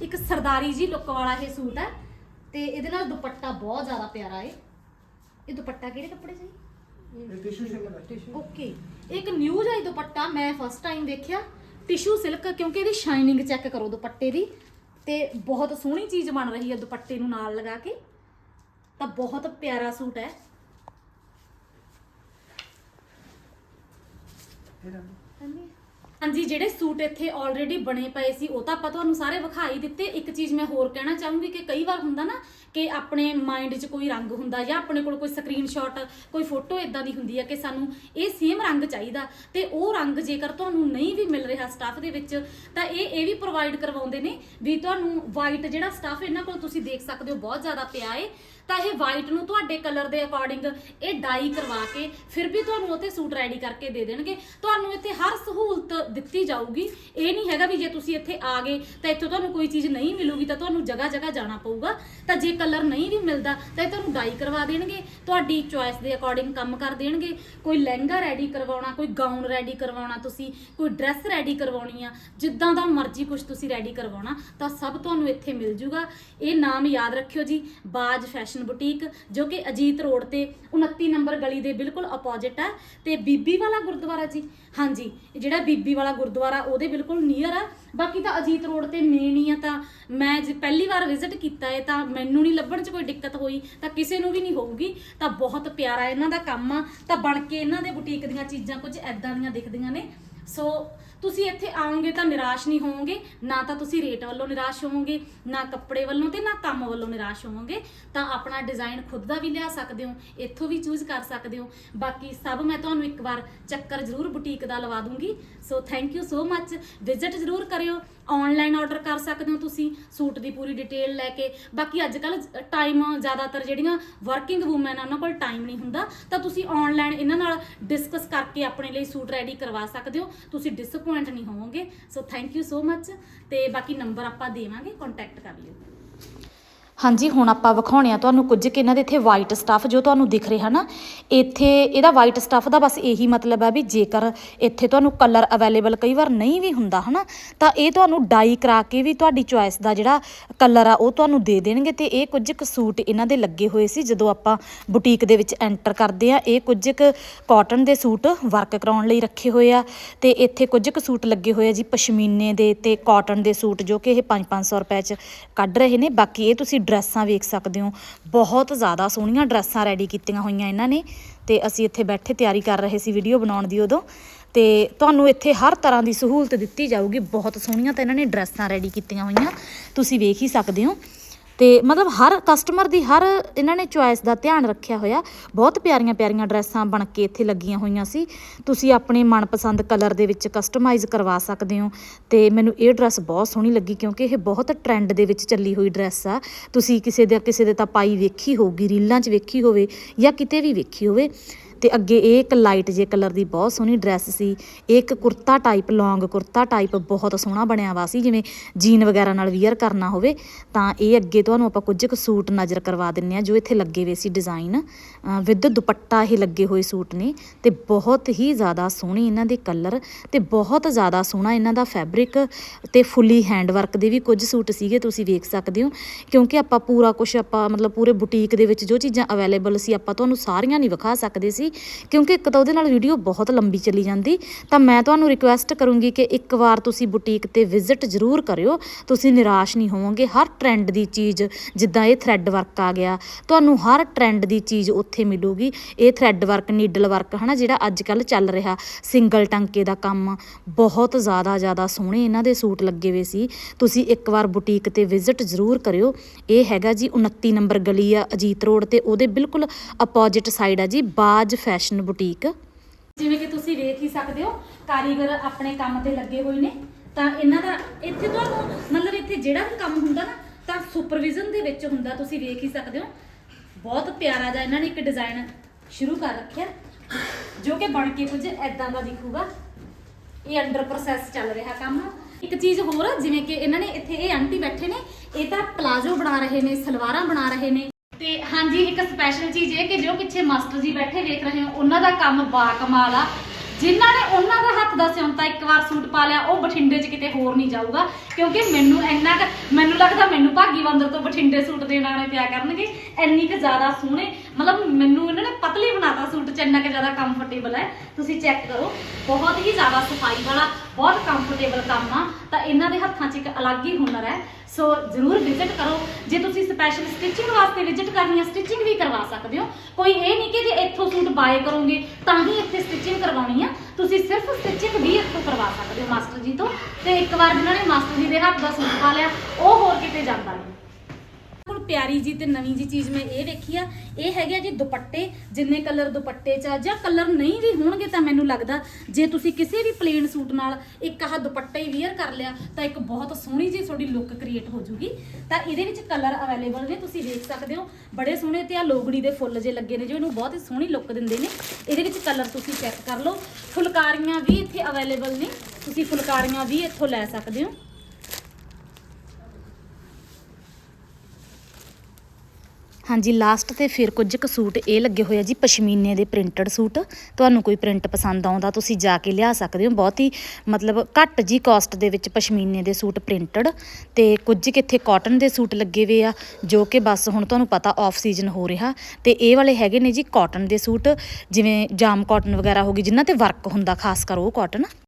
B: ਇੱਕ ਸਰਦਾਰੀ ਜੀ ਲੁੱਕ ਵਾਲਾ ਇਹ ਸੂਟ ਹੈ ਤੇ ਇਹਦੇ ਨਾਲ ਦੁਪੱਟਾ ਬਹੁਤ ਜ਼ਿਆਦਾ ਪਿਆਰਾ ਹੈ। ਇਹ ਦੁਪੱਟਾ ਕਿਹੜੇ ਕੱਪੜੇ 'ਚ
D: ਟਿਸ਼ੂ
C: ਟਿਸ਼ੂ
B: ਓਕੇ ਇੱਕ ਨਿਊ ਜਾਈ ਦੁਪੱਟਾ ਮੈਂ ਫਸਟ ਟਾਈਮ ਦੇਖਿਆ। ਟਿਸ਼ੂ ਸਿਲਕ ਕਿਉਂਕਿ ਇਹਦੀ ਸ਼ਾਈਨਿੰਗ ਚੈੱਕ ਕਰੋ ਦੁਪੱਟੇ ਦੀ। ਤੇ ਬਹੁਤ ਸੋਹਣੀ ਚੀਜ਼ ਬਣ ਰਹੀ ਹੈ ਦੁਪੱਟੇ ਨੂੰ ਨਾਲ ਲਗਾ ਕੇ। ਤਾਂ ਬਹੁਤ ਪਿਆਰਾ ਸੂਟ ਹੈ।
D: ਇਹ ਰੰਗ
B: ਹਾਂਜੀ, ਜਿਹੜੇ ਸੂਟ ਇੱਥੇ ਆਲਰੇਡੀ ਬਣੇ ਪਏ ਸੀ, ਉਹ ਤਾਂ ਆਪਾਂ ਤੁਹਾਨੂੰ ਸਾਰੇ ਵਿਖਾਈ ਦਿੱਤੇ। ਇੱਕ ਚੀਜ਼ ਮੈਂ ਹੋਰ ਕਹਿਣਾ ਚਾਹੂੰਗੀ ਕਿ ਕਈ ਵਾਰ ਹੁੰਦਾ ਨਾ ਕਿ ਆਪਣੇ ਮਾਈਂਡ 'ਚ ਕੋਈ ਰੰਗ ਹੁੰਦਾ ਜਾਂ ਆਪਣੇ ਕੋਲ ਕੋਈ ਸਕਰੀਨਸ਼ਾਟ ਕੋਈ ਫੋਟੋ ਇਦਾਂ ਦੀ ਹੁੰਦੀ ਹੈ ਕਿ ਸਾਨੂੰ ਇਹ ਸੇਮ ਰੰਗ ਚਾਹੀਦਾ ਤੇ ਉਹ ਰੰਗ ਜੇਕਰ ਤੁਹਾਨੂੰ ਨਹੀਂ ਵੀ ਮਿਲ ਰਿਹਾ ਸਟਾਫ ਦੇ ਵਿੱਚ, ਤਾਂ ਇਹ ਇਹ ਵੀ ਪ੍ਰੋਵਾਈਡ ਕਰਵਾਉਂਦੇ ਨੇ ਵੀ ਤੁਹਾਨੂੰ ਵਾਈਟ ਜਿਹੜਾ ਸਟਾਫ ਇਹਨਾਂ ਕੋਲ ਤੁਸੀਂ ਦੇਖ ਸਕਦੇ ਹੋ, ਬਹੁਤ ਜ਼ਿਆਦਾ ਪਿਆ ਏ। ਤਾਂ ਇਹ ਵਾਈਟ ਨੂੰ ਤੁਹਾਡੇ ਕਲਰ ਦੇ ਅਕੋਰਡਿੰਗ ਇਹ ਡਾਈ ਕਰਵਾ ਕੇ ਫਿਰ ਵੀ ਤੁਹਾਨੂੰ ਉਹ ਸੂਟ ਰੈਡੀ ਕਰਕੇ ਦੇ ਦੇਣਗੇ। ਤੁਹਾਨੂੰ ਇੱਥੇ ਹਰ ਸਹੂਲਤ ਦਿੱਤੀ ਜਾਊਗੀ। ਇਹ ਨਹੀਂ ਹੈਗਾ ਵੀ ਜੇ ਤੁਸੀਂ ਇੱਥੇ ਆ ਗਏ ਤਾਂ ਇੱਥੋਂ ਤੁਹਾਨੂੰ ਕੋਈ ਚੀਜ਼ ਨਹੀਂ ਮਿਲੂਗੀ ਤਾਂ ਤੁਹਾਨੂੰ ਜਗ੍ਹਾ ਜਗ੍ਹਾ ਜਾਣਾ ਪਊਗਾ। ਤਾਂ ਜੇ ਕਲਰ ਨਹੀਂ ਵੀ ਮਿਲਦਾ ਤਾਂ ਇਹ ਤੁਹਾਨੂੰ ਡਾਈ ਕਰਵਾ ਦੇਣਗੇ। ਤੁਹਾਡੀ ਚੁਆਇਸ ਦੇ ਅਕੋਰਡਿੰਗ ਕੰਮ ਕਰ ਦੇਣਗੇ। ਕੋਈ ਲਹਿੰਗਾ ਰੈਡੀ ਕਰਵਾਉਣਾ, ਕੋਈ ਗਾਊਨ ਰੈਡੀ ਕਰਵਾਉਣਾ ਤੁਸੀਂ, ਕੋਈ ਡਰੈਸ ਰੈਡੀ ਕਰਵਾਉਣੀ ਆ, ਜਿੱਦਾਂ ਦਾ ਮਰਜ਼ੀ ਕੁਝ ਤੁਸੀਂ ਰੈਡੀ ਕਰਵਾਉਣਾ, ਤਾਂ ਸਭ ਤੁਹਾਨੂੰ ਇੱਥੇ ਮਿਲ ਜੂਗਾ। ਇਹ ਨਾਮ ਯਾਦ ਰੱਖਿਓ ਜੀ, ਬਾਜ ਫੈਸ਼ਨ ਬੁਟੀਕ, ਜੋ ਕਿ ਅਜੀਤ ਰੋਡ ਤੇ 29 ਨੰਬਰ ਗਲੀ ਦੇ ਬਿਲਕੁਲ ਆਪੋਜ਼ਿਟ ਹੈ ਤੇ ਬੀਬੀ ਵਾਲਾ ਗੁਰਦੁਆਰਾ ਜੀ। ਹਾਂਜੀ, ਜਿਹੜਾ ਬੀਬੀ ਵਾਲਾ ਗੁਰਦੁਆਰਾ, ਉਹਦੇ ਬਿਲਕੁਲ ਨੀਅਰ ਆ। ਬਾਕੀ ਤਾਂ ਅਜੀਤ ਰੋਡ ਤੇ ਮੇਨ ਹੀ ਆ ਤਾਂ ਮੈਂ ਜੇ ਪਹਿਲੀ ਵਾਰ ਵਿਜ਼ਿਟ ਕੀਤਾ ਹੈ ਤਾਂ ਮੈਨੂੰ ਨਹੀਂ ਲੱਭਣ 'ਚ ਕੋਈ ਦਿੱਕਤ ਹੋਈ, ਤਾਂ ਕਿਸੇ ਨੂੰ ਵੀ ਨਹੀਂ ਹੋਊਗੀ। ਤਾਂ ਬਹੁਤ ਪਿਆਰਾ ਇਹਨਾਂ ਦਾ ਕੰਮ ਆ, ਤਾਂ ਬਣ ਕੇ ਇਹਨਾਂ ਦੇ ਬੁਟੀਕ ਦੀਆਂ ਚੀਜ਼ਾਂ ਕੁਝ ਐਦਾਂ ਦੀਆਂ ਦਿਖਦੀਆਂ ਨੇ। ਸੋ ਤੁਸੀਂ ਇੱਥੇ ਆਓਗੇ ਤਾਂ ਨਿਰਾਸ਼ ਨਹੀਂ ਹੋਵੋਗੇ, ਨਾ ਤਾਂ ਤੁਸੀਂ ਰੇਟ ਵੱਲੋਂ ਨਿਰਾਸ਼ ਹੋਵੋਗੇ, ਨਾ ਕੱਪੜੇ ਵੱਲੋਂ ਤੇ ਨਾ ਕੰਮ ਵੱਲੋਂ ਨਿਰਾਸ਼ ਹੋਵੋਗੇ, ਤਾਂ ਆਪਣਾ ਡਿਜ਼ਾਈਨ ਖੁਦ ਦਾ ਵੀ ਲਿਆ ਸਕਦੇ ਹੋ, ਇੱਥੋਂ ਵੀ ਚੂਜ਼ ਕਰ ਸਕਦੇ ਹੋ। ਬਾਕੀ ਸਭ ਮੈਂ ਤੁਹਾਨੂੰ ਇੱਕ ਵਾਰ ਚੱਕਰ ਜ਼ਰੂਰ ਬੁਟੀਕ ਦਾ ਲਵਾ ਦੂੰਗੀ। So thank you so much visit ਜ਼ਰੂਰ ਕਰਿਓ ਆਨਲਾਈਨ ਆਰਡਰ ਕਰ ਸਕਦੇ ਹੋ ਤੁਸੀਂ, ਸੂਟ ਦੀ ਪੂਰੀ ਡਿਟੇਲ ਲੈ ਕੇ। ਬਾਕੀ ਅੱਜ ਕੱਲ ਟਾਈਮ ਜ਼ਿਆਦਾਤਰ ਜਿਹੜੀਆਂ ਵਰਕਿੰਗ ਵੂਮਨ ਆ, ਉਹਨਾਂ ਕੋਲ ਟਾਈਮ ਨਹੀਂ ਹੁੰਦਾ, ਤਾਂ ਤੁਸੀਂ ਆਨਲਾਈਨ ਇਹਨਾਂ ਨਾਲ ਡਿਸਕਸ ਕਰਕੇ ਆਪਣੇ ਲਈ ਸੂਟ ਰੈਡੀ ਕਰਵਾ ਸਕਦੇ ਹੋ। ਤੁਸੀਂ ਡਿਸਪਾਇੰਟ ਨਹੀਂ ਹੋਵੋਗੇ। ਸੋ ਥੈਂਕ ਯੂ ਸੋ ਮੱਚ ਤੇ ਬਾਕੀ ਨੰਬਰ ਆਪਾਂ ਦੇਵਾਂਗੇ ਕੰਟੈਕਟ ਕਰ ਲਿਓ।
A: ਹਾਂਜੀ, ਹੁਣ ਆਪਾਂ ਵਿਖਾਉਣੇ ਆ ਤੁਹਾਨੂੰ ਕੁਝ ਕਿ ਇਹਨਾਂ ਦੇ ਇੱਥੇ ਵਾਈਟ ਸਟੱਫ ਜੋ ਤੁਹਾਨੂੰ ਦਿਖ ਰਿਹਾ ਨਾ ਇੱਥੇ ਇਹਦਾ ਵਾਈਟ ਸਟੱਫ ਦਾ ਬਸ ਇਹੀ ਮਤਲਬ ਹੈ ਵੀ ਜੇਕਰ ਇੱਥੇ ਤੁਹਾਨੂੰ ਕਲਰ ਅਵੇਲੇਬਲ ਕਈ ਵਾਰ ਨਹੀਂ ਵੀ ਹੁੰਦਾ, ਹਨਾ, ਤਾਂ ਇਹ ਤੁਹਾਨੂੰ ਡਾਈ ਕਰਾ ਕੇ ਵੀ ਤੁਹਾਡੀ ਚੁਆਇਸ ਦਾ ਜਿਹੜਾ ਕਲਰ ਆ ਉਹ ਤੁਹਾਨੂੰ ਦੇ ਦੇਣਗੇ ਤੇ ਇਹ ਕੁਝ ਕੁ ਸੂਟ ਇਹਨਾਂ ਦੇ ਲੱਗੇ ਹੋਏ ਸੀ ਜਦੋਂ ਆਪਾਂ ਬੁਟੀਕ ਦੇ ਵਿੱਚ ਐਂਟਰ ਕਰਦੇ ਆ, ਇਹ ਕੁਝ ਕੁ ਕਾਟਨ ਦੇ ਸੂਟ ਵਰਕ ਕਰਾਉਣ ਲਈ ਰੱਖੇ ਹੋਏ ਆ ਤੇ ਇੱਥੇ ਕੁਝ ਕੁ ਸੂਟ ਲੱਗੇ ਹੋਏ ਆ ਜੀ ਪਸ਼ਮੀਨੇ ਦੇ ਤੇ ਕਾਟਨ ਦੇ ਸੂਟ ਜੋ ਕਿ ਇਹ 5-500 ਰੁਪਏ ਚ ਕੱਢ ਰਹੇ ਨੇ, ਬਾਕੀ ਇਹ ਤੁਸੀਂ
B: ਡਰੈਸਾਂ ਵੇਖ ਸਕਦੇ ਹੋ। ਬਹੁਤ ਜ਼ਿਆਦਾ ਸੋਹਣੀਆਂ ਡਰੈਸਾਂ ਰੈਡੀ ਕੀਤੀਆਂ ਹੋਈਆਂ ਇਹਨਾਂ ਨੇ ਤੇ ਅਸੀਂ ਇੱਥੇ ਬੈਠੇ ਤਿਆਰੀ ਕਰ ਰਹੇ ਸੀ ਵੀਡੀਓ ਬਣਾਉਣ ਦੀ ਉਦੋਂ। ਤੇ ਤੁਹਾਨੂੰ ਇੱਥੇ ਹਰ ਤਰ੍ਹਾਂ ਦੀ ਸਹੂਲਤ ਦਿੱਤੀ ਜਾਊਗੀ। ਬਹੁਤ ਸੋਹਣੀਆਂ ਤਾਂ ਇਹਨਾਂ ਨੇ ਡਰੈਸਾਂ ਰੈਡੀ ਕੀਤੀਆਂ ਹੋਈਆਂ। ਤੁਸੀਂ ਵੇਖ ਹੀ ਸਕਦੇ ਹੋ। ਤੇ ਮਤਲਬ ਹਰ ਕਸਟਮਰ ਦੀ ਹਰ ਇਹਨਾਂ ਨੇ ਚੁਆਇਸ ਦਾ ਧਿਆਨ ਰੱਖਿਆ ਹੋਇਆ। ਬਹੁਤ ਪਿਆਰੀਆਂ ਪਿਆਰੀਆਂ ਡਰੈਸਾਂ ਬਣ ਕੇ ਇੱਥੇ ਲੱਗੀਆਂ ਹੋਈਆਂ ਸੀ। ਤੁਸੀਂ ਆਪਣੇ ਮਨਪਸੰਦ ਕਲਰ ਦੇ ਵਿੱਚ ਕਸਟਮਾਈਜ਼ ਕਰਵਾ ਸਕਦੇ ਹੋ। ਤੇ ਮੈਨੂੰ ਇਹ ਡਰੈਸ ਬਹੁਤ ਸੋਹਣੀ ਲੱਗੀ ਕਿਉਂਕਿ ਇਹ ਬਹੁਤ ਟ੍ਰੈਂਡ ਦੇ ਵਿੱਚ ਚੱਲੀ ਹੋਈ ਡਰੈਸ ਆ। ਤੁਸੀਂ ਕਿਸੇ ਦੇ ਕਿਸੇ ਦੇ ਤਾਂ ਪਾਈ ਵੇਖੀ ਹੋਊਗੀ, ਰੀਲਾਂ 'ਚ ਵੇਖੀ ਹੋਵੇ ਜਾਂ ਕਿਤੇ ਵੀ ਵੇਖੀ ਹੋਵੇ। ਤੇ ਅੱਗੇ ਇਹ ਇੱਕ ਲਾਈਟ ਜੇ ਕਲਰ ਦੀ ਬਹੁਤ ਸੋਹਣੀ ਡਰੈਸ ਸੀ। ਇਹ ਇੱਕ ਕੁਰਤਾ ਟਾਈਪ ਲੌਂਗ ਕੁਰਤਾ ਟਾਈਪ ਬਹੁਤ ਸੋਹਣਾ ਬਣਿਆ ਵਾ ਸੀ, ਜਿਵੇਂ ਜੀਨ ਵਗੈਰਾ ਨਾਲ ਵੀਅਰ ਕਰਨਾ ਹੋਵੇ, ਤਾਂ ਇਹ ਅੱਗੇ ਤੁਹਾਨੂੰ ਆਪਾਂ ਕੁਝ ਕੁ ਸੂਟ ਨਜ਼ਰ ਕਰਵਾ ਦਿੰਨੇ ਆ, ਜੋ ਇੱਥੇ ਲੱਗੇ ਹੋਏ ਸੀ ਡਿਜ਼ਾਈਨ ਵਿਦ ਦੁਪੱਟਾ ਇਹ ਲੱਗੇ ਹੋਏ ਸੂਟ ਨੇ ਤੇ ਬਹੁਤ ਹੀ ਜ਼ਿਆਦਾ ਸੋਹਣੇ ਇਹਨਾਂ ਦੇ ਕਲਰ ਤੇ ਬਹੁਤ ਜ਼ਿਆਦਾ ਸੋਹਣਾ ਇਹਨਾਂ ਦਾ ਫੈਬਰਿਕ ਤੇ ਫੁੱਲੀ ਹੈਂਡ ਵਰਕ ਦੇ ਵੀ ਕੁਝ ਸੂਟ ਸੀਗੇ, ਤੁਸੀਂ ਵੇਖ ਸਕਦੇ ਹੋ। ਕਿਉਂਕਿ ਆਪਾਂ ਪੂਰਾ ਕੁਝ ਆਪਾਂ ਮਤਲਬ ਪੂਰੇ ਬੁਟੀਕ ਦੇ ਵਿੱਚ ਜੋ ਚੀਜ਼ਾਂ ਅਵੇਲੇਬਲ ਸੀ, ਆਪਾਂ ਤੁਹਾਨੂੰ ਸਾਰੀਆਂ ਨਹੀਂ ਵਿਖਾ ਸਕਦੇ ਸੀ। ਕਿਉਂਕਿ ਇੱਕ ਤਾਂ ਉਹਦੇ ਨਾਲ ਵੀਡੀਓ ਬਹੁਤ ਲੰਬੀ ਚਲੀ ਜਾਂਦੀ। ਤਾਂ ਮੈਂ ਤੁਹਾਨੂੰ ਰਿਕੁਐਸਟ ਕਰੂੰਗੀ ਕਿ ਇੱਕ ਵਾਰ ਤੁਸੀਂ ਬੁਟੀਕ ਤੇ ਵਿਜ਼ਿਟ ਜ਼ਰੂਰ ਕਰਿਓ। ਤੁਸੀਂ ਨਿਰਾਸ਼ ਨਹੀਂ ਹੋਵੋਗੇ। ਹਰ ਟ੍ਰੈਂਡ ਦੀ ਚੀਜ਼, ਜਿੱਦਾਂ ਇਹ ਥ੍ਰੈਡ ਵਰਕ ਆ ਗਿਆ, ਤੁਹਾਨੂੰ ਹਰ ਟ੍ਰੈਂਡ ਦੀ ਚੀਜ਼ ਉੱਥੇ ਮਿਲੂਗੀ। ਇਹ ਥ੍ਰੈਡ ਵਰਕ ਨੀਡਲ ਵਰਕ ਹਨਾ, ਜਿਹੜਾ ਅੱਜ ਕੱਲ ਚੱਲ ਰਿਹਾ। ਸਿੰਗਲ ਟੰਕੇ ਦਾ ਕੰਮ ਬਹੁਤ ਜ਼ਿਆਦਾ ਜ਼ਿਆਦਾ ਸੋਹਣੇ ਇਹਨਾਂ ਦੇ ਸੂਟ ਲੱਗੇ ਹੋਏ ਸੀ। ਤੁਸੀਂ ਇੱਕ ਵਾਰ ਬੁਟੀਕ ਤੇ ਵਿਜ਼ਿਟ ਜ਼ਰੂਰ ਕਰਿਓ। ਇਹ ਹੈਗਾ ਜੀ 29 ਨੰਬਰ ਗਲੀ ਆ ਅਜੀਤ ਰੋਡ ਤੇ। ਉਹਦੇ ਬਿਲਕੁਲ ਅਪੋਜ਼ਿਟ ਸਾਈਡ ਆ ਜੀ। ਬਾਜ ਫੈਸ਼ਨ ਬੁਟੀਕ
E: ਜਿਵੇਂ ਕਿ ਤੁਸੀਂ ਵੇਖ ਹੀ ਸਕਦੇ ਹੋ, ਕਾਰੀਗਰ ਆਪਣੇ ਕੰਮ ਤੇ ਲੱਗੇ ਹੋਏ ਨੇ। ਤਾਂ ਇਹਨਾਂ ਦਾ ਇੱਥੇ ਤੁਹਾਨੂੰ, ਮਤਲਬ ਇੱਥੇ ਜਿਹੜਾ ਵੀ ਕੰਮ ਹੁੰਦਾ ਨਾ, ਤਾਂ ਸੁਪਰਵਿਜ਼ਨ ਦੇ ਵਿੱਚ ਹੁੰਦਾ, ਤੁਸੀਂ ਵੇਖ ਹੀ ਸਕਦੇ ਹੋ। ਬਹੁਤ ਪਿਆਰਾ ਜਿਹਾ ਇਹਨਾਂ ਨੇ ਇੱਕ ਡਿਜ਼ਾਈਨ ਸ਼ੁਰੂ ਕਰ ਰੱਖਿਆ, ਜੋ ਕਿ ਬਣ ਕੇ ਕੁਝ ਐਦਾਂ ਦਾ ਦਿਖੂਗਾ। ਇਹ ਅੰਡਰ ਪ੍ਰੋਸੈਸ ਚੱਲ ਰਿਹਾ ਕੰਮ। ਇੱਕ ਚੀਜ਼ ਹੋਰ, ਜਿਵੇਂ ਕਿ ਇਹਨਾਂ ਨੇ ਇੱਥੇ ਇਹ ਆਂਟੀ ਬੈਠੇ ਨੇ, ਇਹ ਤਾਂ ਪਲਾਜ਼ੋ ਬਣਾ ਰਹੇ ਨੇ, ਸਲਵਾਰਾਂ ਬਣਾ ਰਹੇ ਨੇ। ਤੇ ਹਾਂਜੀ, ਇੱਕ ਸਪੈਸ਼ਲ ਚੀਜ਼ ਇਹ ਕਿ ਜੋ ਪਿੱਛੇ ਮਾਸਟਰ ਜੀ ਬੈਠੇ ਵੇਖ ਰਹੇ ਹੋ, ਉਹਨਾਂ ਦਾ ਕੰਮ ਬਾ ਕਮਾਲ ਆ। ਜਿਨ੍ਹਾਂ ਨੇ ਉਹਨਾਂ ਦਾ ਹੱਥ ਦਾ ਸਿਉਂਤਾ ਇੱਕ ਵਾਰ ਸੂਟ ਪਾ ਲਿਆ, ਉਹ ਬਠਿੰਡੇ 'ਚ ਕਿਤੇ ਹੋਰ ਨਹੀਂ ਜਾਊਗਾ, ਕਿਉਂਕਿ ਮੈਨੂੰ ਇੰਨਾ ਕੁ ਮੈਨੂੰ ਲੱਗਦਾ ਮੈਨੂੰ ਭਾਗੀ ਬੰਦਰ ਤੋਂ ਬਠਿੰਡੇ ਸੂਟ ਦੇਣ ਆਣੇ ਪਿਆ ਕਰਨਗੇ। ਇੰਨੀ ਕੁ ਜ਼ਿਆਦਾ ਸੋਹਣੇ ਮਤਲਬ ਮੈਨੂੰ ਇਹਨਾਂ ਨੇ ਪਤਲੀ ਬਣਾਤਾ ਸੂਟ, 'ਚ ਇੰਨਾ ਕੁ ਜ਼ਿਆਦਾ ਕੰਫਰਟੇਬਲ ਹੈ। ਤੁਸੀਂ ਚੈੱਕ ਕਰੋ। ਬਹੁਤ ਹੀ ਜ਼ਿਆਦਾ ਸਫ਼ਾਈ ਵਾਲਾ, ਬਹੁਤ ਕੰਫਰਟੇਬਲ ਕੰਮ ਆ। ਤਾਂ ਇਹਨਾਂ ਦੇ ਹੱਥਾਂ 'ਚ ਇੱਕ ਅਲੱਗ ਹੀ ਹੁਨਰ ਹੈ। ਸੋ ਜ਼ਰੂਰ ਵਿਜ਼ਿਟ ਕਰੋ। ਜੇ ਤੁਸੀਂ ਸਪੈਸ਼ਲ ਸਟਿਚਿੰਗ ਵਾਸਤੇ ਵਿਜ਼ਿਟ ਕਰਨੀ ਹੈ ਸਟਿਚਿੰਗ ਵੀ ਕਰਵਾ ਸਕਦੇ ਹੋ। ਕੋਈ ਇਹ ਨਹੀਂ ਕਿ ਜੇ ਇੱਥੋਂ ਸੂਟ ਬਾਏ ਕਰੋਗੇ, ਤਾਂ ਹੀ ਇੱਥੇ ਸਟਿਚਿੰਗ ਕਰਵਾਉਣੀ ਆ। ਤੁਸੀਂ ਸਿਰਫ ਸਟਿਚਿੰਗ ਵੀ ਇੱਥੋਂ ਕਰਵਾ ਸਕਦੇ ਹੋ, ਮਾਸਟਰ ਜੀ ਤੋਂ। ਤੇ ਇੱਕ ਵਾਰ ਜਿਨ੍ਹਾਂ ਨੇ ਮਾਸਟਰ ਜੀ ਦੇ ਹੱਥ ਦਾ ਸੂਟ ਪਾ ਲਿਆ, ਉਹ ਹੋਰ ਕਿਤੇ ਜਾਂਦਾ ਨਹੀਂ। ਪਿਆਰੀ ਜੀ ਤੇ ਨਵੀਂ ਜੀ ਚੀਜ਼ ਮੈਂ ਇਹ ਵੇਖੀ ਆ, ਇਹ ਹੈਗੇ ਆ ਜੀ ਦੁਪੱਟੇ, ਜਿੰਨੇ ਕਲਰ ਦੁਪੱਟੇ ਚ ਆ, ਜਾਂ ਕਲਰ ਨਹੀਂ ਵੀ ਹੋਣਗੇ ਤਾਂ ਮੈਨੂੰ ਲੱਗਦਾ, ਜੇ ਤੁਸੀਂ ਕਿਸੇ ਵੀ ਪਲੇਨ ਸੂਟ ਨਾਲ ਇੱਕ ਆਹ ਦੁਪੱਟਾ ਹੀ ਵੇਅਰ ਕਰ ਲਿਆ, ਤਾਂ ਇੱਕ ਬਹੁਤ ਸੋਹਣੀ ਜੀ ਤੁਹਾਡੀ ਲੁੱਕ ਕ੍ਰੀਏਟ ਹੋ ਜੂਗੀ। ਤਾਂ ਇਹਦੇ ਵਿੱਚ ਕਲਰ ਅਵੇਲੇਬਲ ਨੇ, ਤੁਸੀਂ ਦੇਖ ਸਕਦੇ ਹੋ, ਬੜੇ ਸੋਹਣੇ ਤੇ ਆ ਲੋਗੜੀ ਦੇ ਫੁੱਲ ਜੇ ਲੱਗੇ ਨੇ, ਜੋ ਇਹਨੂੰ ਬਹੁਤ ਹੀ ਸੋਹਣੀ ਲੁੱਕ ਦਿੰਦੇ ਨੇ। ਇਹਦੇ ਵਿੱਚ ਕਲਰ ਤੁਸੀਂ ਚੈੱਕ ਕਰ ਲਓ। ਫੁਲਕਾਰੀਆਂ ਵੀ ਇੱਥੇ ਅਵੇਲੇਬਲ ਨੇ, ਤੁਸੀਂ ਫੁਲਕਾਰੀਆਂ ਵੀ ਇੱਥੋਂ ਲੈ ਸਕਦੇ ਹੋ।
B: ਹਾਂਜੀ ਲਾਸਟ ਤੇ ਫਿਰ ਕੁਝ ਕੁ ਸੂਟ ਇਹ ਲੱਗੇ ਹੋਏ ਆ ਜੀ, ਪਸ਼ਮੀਨੇ ਦੇ ਪ੍ਰਿੰਟਡ ਸੂਟ। ਤੁਹਾਨੂੰ ਕੋਈ ਪ੍ਰਿੰਟ ਪਸੰਦ ਆਉਂਦਾ, ਤੁਸੀਂ ਜਾ ਕੇ ਲਿਆ ਸਕਦੇ ਹੋ। ਬਹੁਤ ਹੀ ਮਤਲਬ ਘੱਟ ਜੀ ਕਾਸਟ ਦੇ ਵਿੱਚ ਪਸ਼ਮੀਨੇ ਦੇ ਸੂਟ ਪ੍ਰਿੰਟਡ ਤੇ ਕੁਝ ਕਿੱਥੇ ਕਾਟਨ ਦੇ ਸੂਟ ਲੱਗੇ ਹੋਏ ਆ, ਜੋ ਕਿ ਬਸ ਹੁਣ ਤੁਹਾਨੂੰ ਪਤਾ ਆਫ ਸੀਜ਼ਨ ਹੋ ਰਿਹਾ। ਤੇ ਇਹ ਵਾਲੇ ਹੈਗੇ ਨੇ ਜੀ ਕਾਟਨ ਦੇ ਸੂਟ, ਜਿਵੇਂ ਜਾਮ ਕਾਟਨ ਵਗੈਰਾ ਹੋ ਗਈ, ਜਿਨ੍ਹਾਂ ਤੇ ਵਰਕ ਹੁੰਦਾ, ਖਾਸ ਕਰ ਉਹ ਕਾਟਨ